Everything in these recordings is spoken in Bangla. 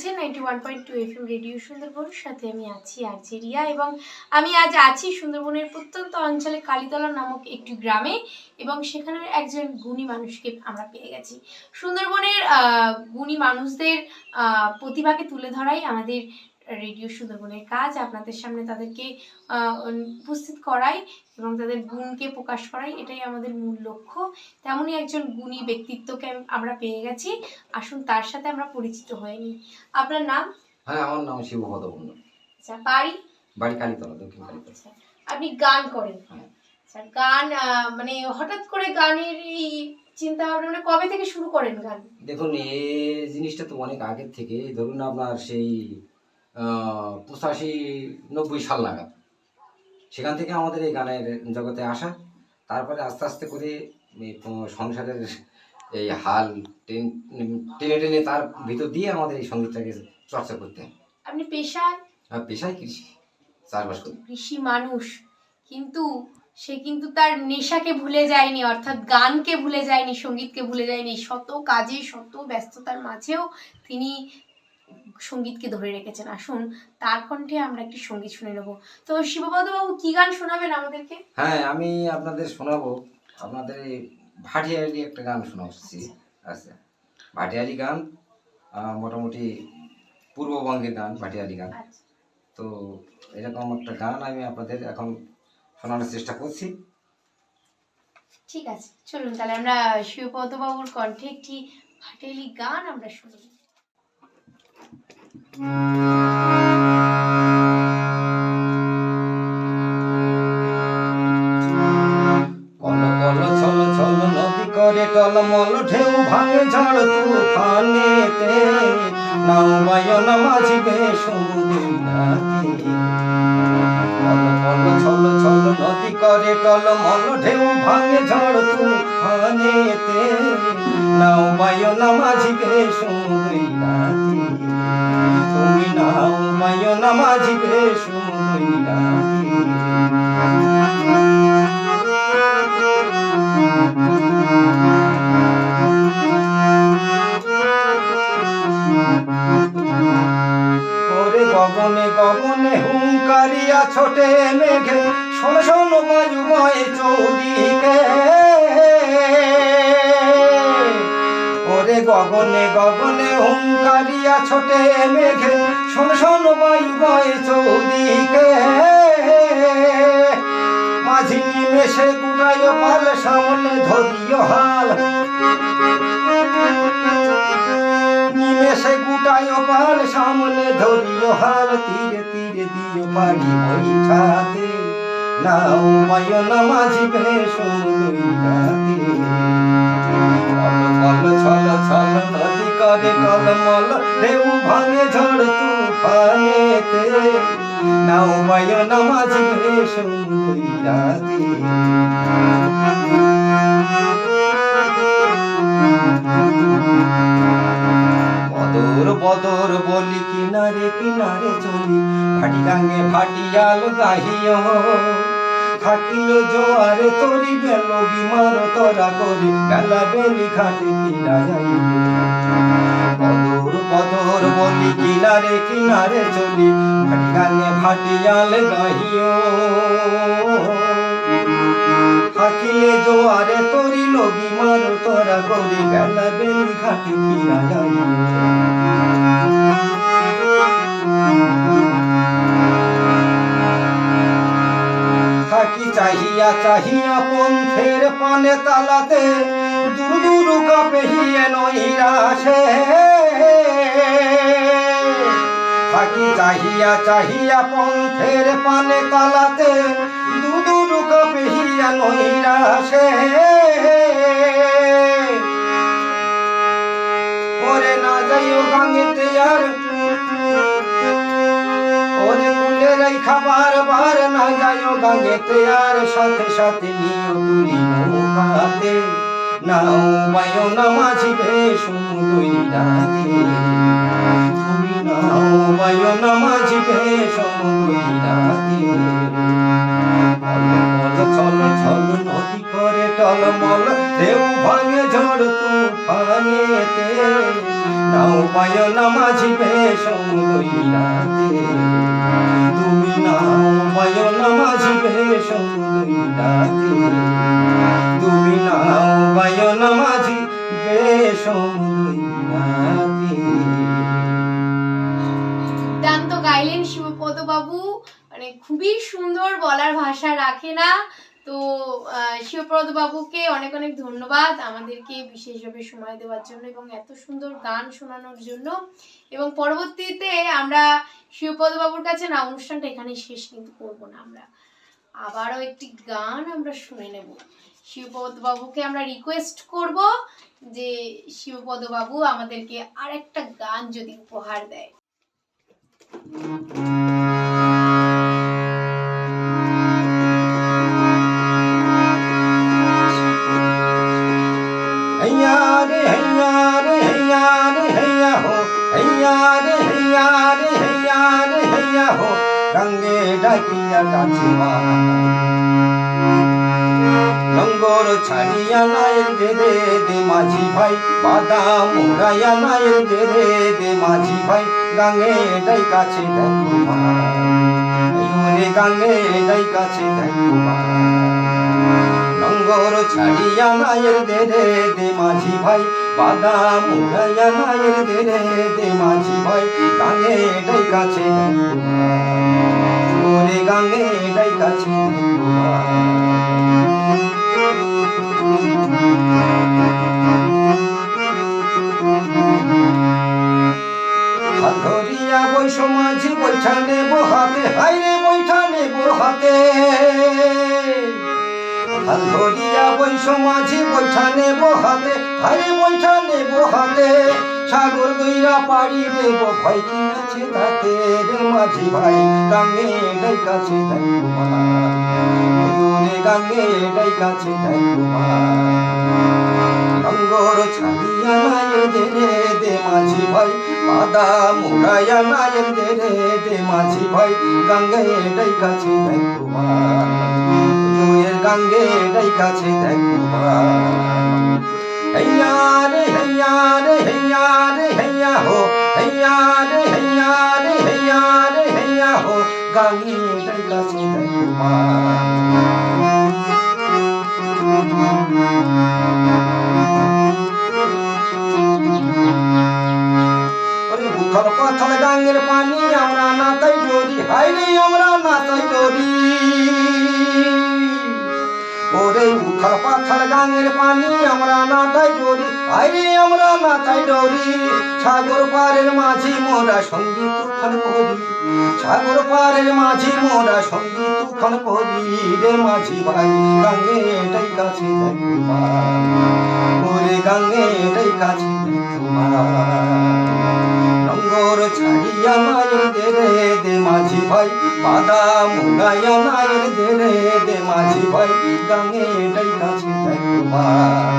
শুনছেন ninety one point two F M radio Sundarban. সাথে আমি আছি আরজে রিয়া এবং আমি আজ আছি সুন্দরবনের প্রত্যন্ত অঞ্চলে কালীতলা নামক একটি গ্রামে এবং সেখানের একজন গুণী মানুষকে আমরা পেয়ে গেছি। সুন্দরবনের গুণী মানুষদের প্রতিভাকে তুলে ধরাই আমাদের রেডিও সুন্দরবনের কাজ আপনাদের সামনে তাদেরকে উপস্থিত করাই এবং তাদের গুণকে প্রকাশ করাই এটাই আমাদের মূল লক্ষ্য। তেমনই একজন গুণী ব্যক্তিত্বকে আমরা পেয়ে গেছি। আসুন তার সাথে আমরা পরিচিত হয়ে নিই। আপনার নাম? হ্যাঁ আমার নাম শিবপদ বর্মন আচ্ছা বাড়ি? বাড়ি কালীতলা দক্ষিণ কালীতলা। আচ্ছা আপনি গান করেন। হ্যাঁ। আচ্ছা গান মানে হঠাৎ করে গানের এই চিন্তা ভাবনা মানে কবে থেকে শুরু করেন গান? দেখুন এই জিনিসটা তো অনেক আগের থেকে। ধরুন আপনার সেই পঁচাশি নব্বই সাল নাগাদ। সেখান থেকে আমাদের এই গানের জগতে আসা। তারপরে আস্তে আস্তে করে সংসারের এই হাল টেনে টেনে তার ভিতর দিয়ে আমাদের এই সঙ্গীতটাকে চর্চা করতে। হয় আপনি পেশায়? আর পেশায় কৃষি চাষবাস করি। কৃষি মানুষ। কিন্তু সে কিন্তু তার নেশাকে ভুলে যায়নি অর্থাৎ গানকে ভুলে যায়নি সঙ্গীতকে ভুলে যায়নি। শত কাজে শত ব্যস্ততার মাঝেও তিনি সঙ্গীতকে ধরে রেখেছেন। আসুন তার কণ্ঠে আমরা একটি সংগীত শুনে নেব। তো শিবপদ বাবু কি গান শোনাবেন আমাদেরকে? হ্যাঁ আমি আপনাদের শোনাবো। আপনাদের এই ভাটিয়ালি একটা গান শোনাচ্ছি আচ্ছা ভাটিয়ালি গান মোটামুটি পূর্ববঙ্গের গান ভাটিয়ালি গান। আচ্ছা। তো এরকম একটা গান আমি আপনাদের এখন শোনানোর চেষ্টা করছি। ঠিক আছে চলুন তাহলে আমরা শিবপদ বাবুর কণ্ঠে একটি ভাটেলি গান আমরা শুনি কল কল ছল ছল নদী করে টলমল ঢেউ ভাঙে ঝড় তুফানেতে। নাও বায়ন মাঝিবে সমুদ্রে ওরে গগনে গগনে হুঙ্কারিয়া ছোটে মেঘে শোনো শোনো বায়ু বয়ে চৌদিকে। গগনে গগনে হুঙ্কারিয়া ছোটে মেঘে, শোন শোন বায়ু বয়ে চৌদিকে। মাঝি নিমেষে গুটায় পাল, সামনে ধরিও হাল। নিমেষে গুটায় পাল, সামনে ধরিও হাল। তীরে তীরে দিও পারি বৈঠাতে। নাও মায়না মাঝিবে সমুদ্রাতে কল কল ছল ছল নদী করে টলমল ঢেউ ভাঙে ঝড় তুফানেতে নাও মায়না মাঝিবে সমুদ্রাতে বদর বদর বলি, কিনারে কিনারে চলি ভাটি গাঙ্গে ভাটিয়াল গাহিও থাকিল জোয়ারে তরি বেল, বিমার তরা করি বেলা বেলি ঘাটে কিনা যাই বদর বদর বলি কিনারে কিনারে চলি গাঙ্গে ভাটিয়াল গাহিও। থাকিলে জোয়ারে তরি লগি মার তোরা করি বেলা বেলি ঘাটে কিনা যাই চাহিয়া চাহিয়া পন্থের পানে তালাতে দূর দূর কাপেহিয়ে নৈরাশে। থাকি চাহিয়া চাহিয়া পন্থের পানে তালাতে দূর দূর কাপেহিয়া নৈরাশে। ওরে না যাইও গাঙ্গেতে আর খাবার বার না যায় গঙ্গে আর সাথে সাথে নিও তুলি নৌকাতে। নাও বায়ো না মাঝিবে রাতে তুমি নাও বায়ো না মাঝিবে সমুদইরাতে কল ছল ছল নদী করে টলমল, ঢেউ ভাঙে ঝড় তুফানেতে। নাও পায় মাঝি বেশম লইলাতে তুমি নাও পায় মাঝি বেশম লইলাতে তুমি নাও পায় মাঝি বেশম লইলাতে গাইলেন শিবপদ বাবু মানে খুবই সুন্দর বলার ভাষা রাখে না। তো বাবুকে অনেক অনেক ধন্যবাদ আমাদেরকে বিশেষভাবে সময় দেওয়ার জন্য এবং এত সুন্দর গান শোনানোর জন্য। এবং পরবর্তীতে আমরা বাবুর কাছে না, অনুষ্ঠানটা এখানে শেষ কিন্তু করব না আমরা। আবারও একটি গান আমরা শুনে নেব। বাবুকে আমরা রিকোয়েস্ট করব যে বাবু আমাদেরকে আরেকটা গান যদি উপহার দেয়। हैया रे हैया रे हैया रे हैया हो हैया रे हैया रे हैया रे हैया हो গঙ্গে ডাকিয়া কাছিমা লঙ্গর ছাড়িয়া নায়ের দে রে দে মাঝি ভাই বাদাম মুড়াইয়া নায়ের দে রে দে মাঝি ভাই গঙ্গে ডাই কাছে দেখো মা রে গঙ্গে ডাই কাছে দেখো মা লঙ্গর ছাড়িয়া নায়ের দে রে দে মাঝি ভাই বাদাম উড়াইয়া নায়ের দে রে দে মাঝি ভাই, গাঙে ডাই কাছে গাঙে ডাই কাছে ধরিয়া বৈশ মাঝি বৈঠা নেব হাতে হারে বৈঠা নেব সাগর গইরা পাড়ি দেব ভয়, কি আছে তাতে রে মাঝি ভাই? গাঙ্গে ডাই কাছে রে গাঙ্গে ডাই কাছে লঙ্গর ছাড়িয়া দে মাঝি ভাই। পাদা মুড়াইয়া দে মাঝি ভাই। গাঙ্গে কাছে দেখো ময়ের গাঙ্গে এটাই কাছে দেখো হইয়া রে হইয়া রে হইয়া রে, হইয়া হো। হইয়া রে হইয়া রে হইয়া রে, হইয়া হো। গাঙ্গে এটাই কাছে দেখো পানি আমরা না তাই ডরি হাই রে, আমরা না তাই ডরি ওরে উথার পাথার গাঙ্গের পানি আমরা নাতাই ডরি। আইরে আমরা নাতাই ডরি। সাগর পারের মাঝি মোরা সংগীত তুফান করি। সাগর পারের মাঝি মোরা সংগীত তুফান করি। রে মাঝি ভাই গাঙ্গে এটাই কাছে ওরে গাঙ্গে এটাই কাছে মা। ছাড়িয়া নায়ের দে রে দে মাঝি ভাই পাতা মুঙ্গাইয়া নাই দে রে দে মাঝি ভাই গাঙে এটাই কাছে যাই তোমার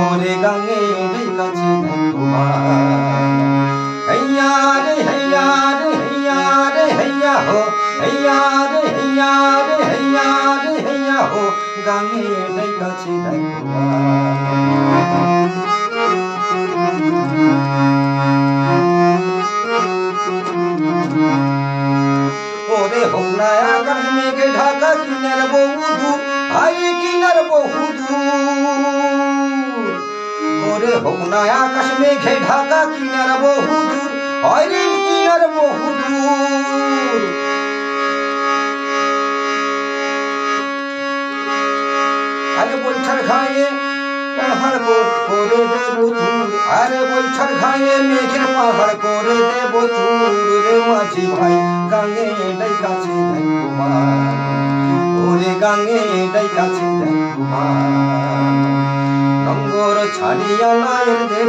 ওরে গাঙে এটাই কাছে যাই তোমার हैया रे हैया रे हैया रे हैया हो हैया रे हैया रे हैया रे हैया हो गांगे नहीं काछी नहीं কিনার বহু দূর। ওরে হোক না আকাশ মেঘে ঢাকা কিনার বহু হয় কিনার বহু আরে বৈঠার খায়ে পাহাড় করে দেব চুর আরে বৈঠার খায়ে মেঘের পাহাড় করে দেব চুর রে মাঝি ভাই গাঙ্গে ডাই কাছে দেখো মা ওরে গাঙ্গে ডাই কাছে দেখো মা লঙ্গর ছাড়িয়া নায়ের দে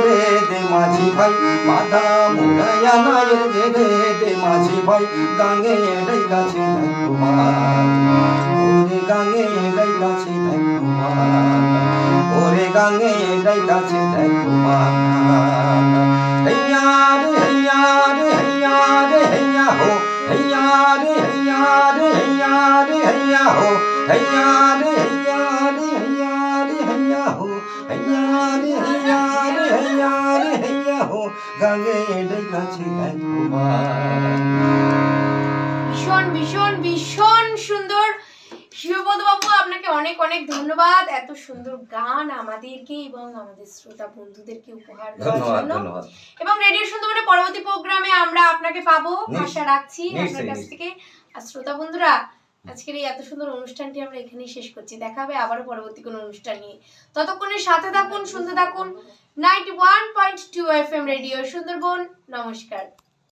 দে মাঝি ভাই মাথা মুড়াইয়া নায়ের দে রে দে মাঝি ভাই গাঙ্গে ডাই কাছে দেখো মা গাঙে গাইতাছি দেখো ওরে গাঙে গাইতাছি দেখো হইয়া রে হইয়া রে হইয়া রে হইয়া ভীষণ ভীষণ ভীষণ সুন্দর শিবপদ বাবু আপনাকে অনেক অনেক ধন্যবাদ। এত সুন্দর গান আমাদেরকে এবং আমাদের শ্রোতা বন্ধুদেরকে উপহার দেওয়ার জন্য। এবং রেডিও সুন্দরবনে পরবর্তী প্রোগ্রামে আমরা আপনাকে পাবো। আশা রাখছি আপনার কাছ থেকে। আর শ্রোতা বন্ধুরা আজকের এই এত সুন্দর অনুষ্ঠানটি আমরা এখানেই শেষ করছি। দেখা হবে আবারও পরবর্তী কোনো অনুষ্ঠান নিয়ে। ততক্ষণে সাথে থাকুন শুনতে থাকুন। Ninety one point two F M radio Sundarban. নমস্কার।